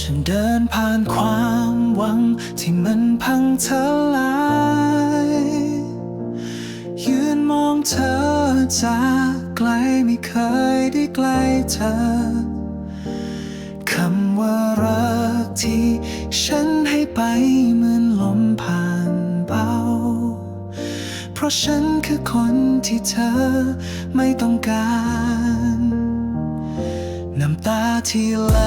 ฉันเดินผ่านความหวังที่มันพังทลายยืนมองเธอจากไกลไม่เคยได้ใกล้เธอคำว่ารักที่ฉันให้ไปเหมือนลมผ่านเบา เพราะฉันคือคนที่เธอไม่ต้องการ น้ำตาที่ไหล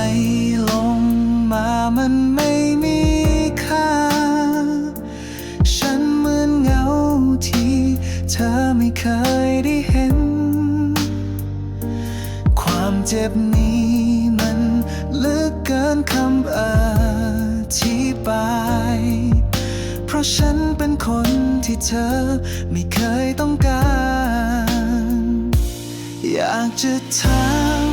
ลง มามันไม่มีค่า ฉันเหมือนเงาที่เธอไม่เคยได้เห็น ความเจ็บนี้มันลึกเกินคำอธิบาย เพราะฉันเป็นคนที่เธอไม่เคยต้องการ อยากจะถาม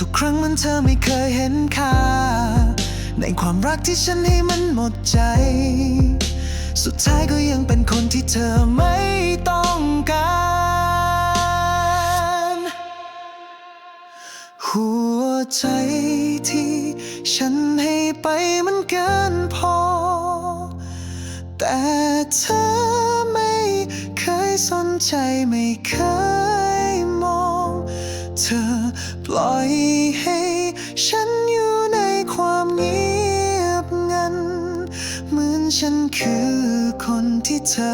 ทุกครั้งมันเธอไม่เคยเห็นค่า ในความรักที่ฉันให้มันหมดใจ สุดท้ายก็ยังเป็นคนที่เธอไม่ต้องการ หัวใจที่ฉันให้ไปมันเกินพอ แต่เธอไม่เคยสนใจไม่เคย เธอปล่อยให้ฉันอยู่ในความเงียบงัน เหมือนฉันคือคนที่เธอ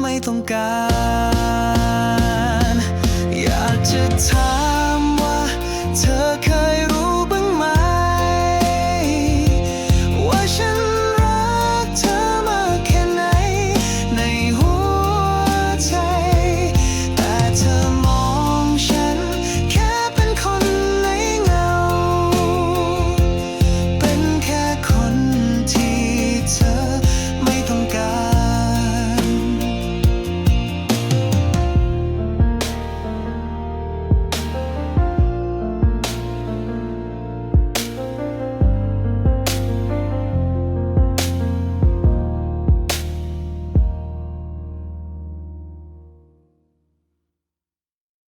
ไม่ต้องการ